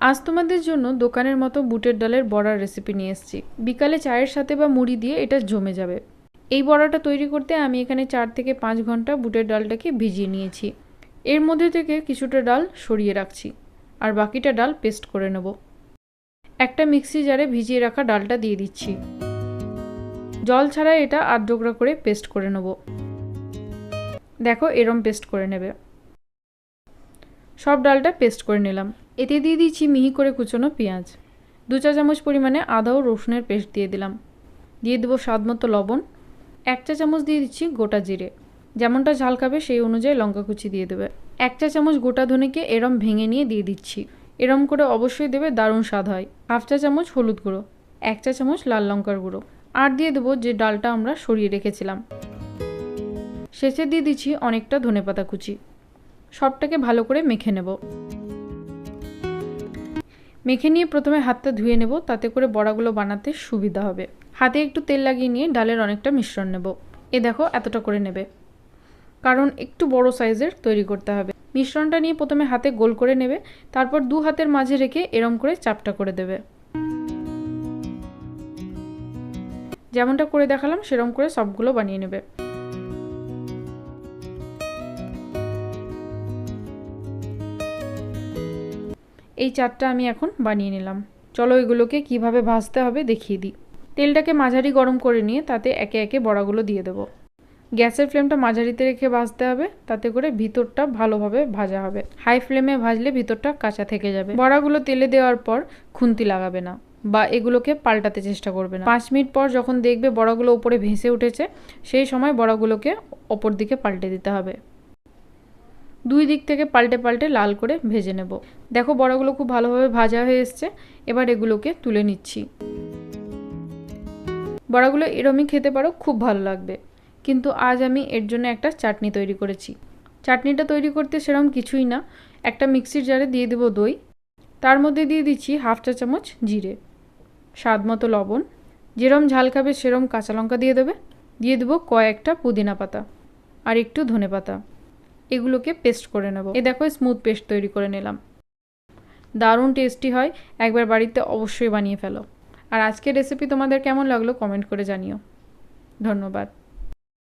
আজ তোমাদের জন্য দোকানের মতো বুটের ডালের বড়ার রেসিপি নিয়ে এসেছি। বিকালে চায়ের সাথে বা মুড়ি দিয়ে এটা জমে যাবে। এই বড়াটা তৈরি করতে আমি এখানে চার থেকে পাঁচ ঘণ্টা বুটের ডালটাকে ভিজিয়ে নিয়েছি। এর মধ্যে থেকে কিছুটা ডাল সরিয়ে রাখছি আর বাকিটা ডাল পেস্ট করে নেব। একটা মিক্সি জারে ভিজিয়ে রাখা ডালটা দিয়ে দিচ্ছি। জল ছাড়া এটা আধ ডোকরা করে পেস্ট করে নেব। দেখো এরম পেস্ট করে নেবে। সব ডালটা পেস্ট করে নিলাম। এতে দিয়ে দিচ্ছি মিহি করে কুচোনো পেঁয়াজ। দু চা চামচ পরিমাণে আদা ও রসুনের পেস্ট দিয়ে দিলাম। দিয়ে দেবো স্বাদ মতো লবণ। এক চা চামচ দিয়ে দিচ্ছি গোটা জিরে। যেমনটা ঝাল খাবে সেই অনুযায়ী লঙ্কা কুচি দিয়ে দেবে। এক চা চামচ গোটা ধনেকে এরম ভেঙে নিয়ে দিয়ে দিচ্ছি। এরম করে অবশ্যই দেবে দারুণ স্বাদ হয়। হাফ চা চামচ হলুদ গুঁড়ো, এক চা চামচ লাল লঙ্কার গুঁড়ো। আর দিয়ে দেবো যে ডালটা আমরা সরিয়ে রেখেছিলাম। শেষে দিয়ে দিচ্ছি অনেকটা ধনেপাতা কুচি। সবটাকে ভালো করে মেখে নেব। মেখে নিয়ে প্রথমে হাতটা ধুয়ে নেব, তাতে করে বড়াগুলো বানাতে সুবিধা হবে। হাতে একটু তেল লাগিয়ে নিয়ে ডালের অনেকটা মিশ্রণ নেব। এ দেখো, এতটা করে নেবে। কারণ একটু বড় সাইজের তৈরি করতে হবে। মিশ্রণটা নিয়ে প্রথমে হাতে গোল করে নেবে, তারপর দু হাতের মাঝে রেখে এরম করে চাপটা করে দেবে। যেমনটা করে দেখালাম, সেরম করে সবগুলো বানিয়ে নেবে। এই চারটা আমি এখন বানিয়ে নিলাম। চলো এগুলোকে কীভাবে ভাজতে হবে দেখিয়ে দিই। তেলটাকে মাঝারি গরম করে নিয়ে তাতে একে একে বড়াগুলো দিয়ে দেবো। গ্যাসের ফ্লেমটা মাঝারিতে রেখে ভাজতে হবে, তাতে করে ভিতরটা ভালোভাবে ভাজা হবে। হাই ফ্লেমে ভাজলে ভিতরটা কাঁচা থেকে যাবে। বড়াগুলো তেলে দেওয়ার পর খুন্তি লাগাবে না বা এগুলোকে পাল্টাতে চেষ্টা করবে না। পাঁচ মিনিট পর যখন দেখবে বড়াগুলো উপরে ভেসে উঠেছে, সেই সময় বড়াগুলোকে ওপর দিকে পাল্টে দিতে হবে। দুই দিক থেকে পাল্টে পাল্টে লাল করে ভেজে নেব। দেখো বড়াগুলো খুব ভালোভাবে ভাজা হয়ে এসছে। এবার এগুলোকে তুলে নিচ্ছি। বড়াগুলো এরমই খেতে পারো, খুব ভালো লাগবে। কিন্তু আজ আমি এর জন্য একটা চাটনি তৈরি করেছি। চাটনিটা তৈরি করতে সেরকম কিছুই না। একটা মিক্সির জারে দিয়ে দেবো দই। তার মধ্যে দিয়ে দিচ্ছি হাফ চা চামচ জিরে। স্বাদ মতো লবণ। যেরম ঝাল খাবে সেরম কাঁচা লঙ্কা দিয়ে দেবে। দিয়ে দেবো কয়েকটা পুদিনা পাতা। আর একটু ধনে পাতা। এগুলোকে পেস্ট করে নেব। এ দেখো স্মুথ পেস্ট তৈরি করে নিলাম। দারুণ টেস্টি হয়, একবার বাড়িতে অবশ্যই বানিয়ে ফেলো। আর আজকের রেসিপি তোমাদের কেমন লাগল কমেন্ট করে জানিও। ধন্যবাদ।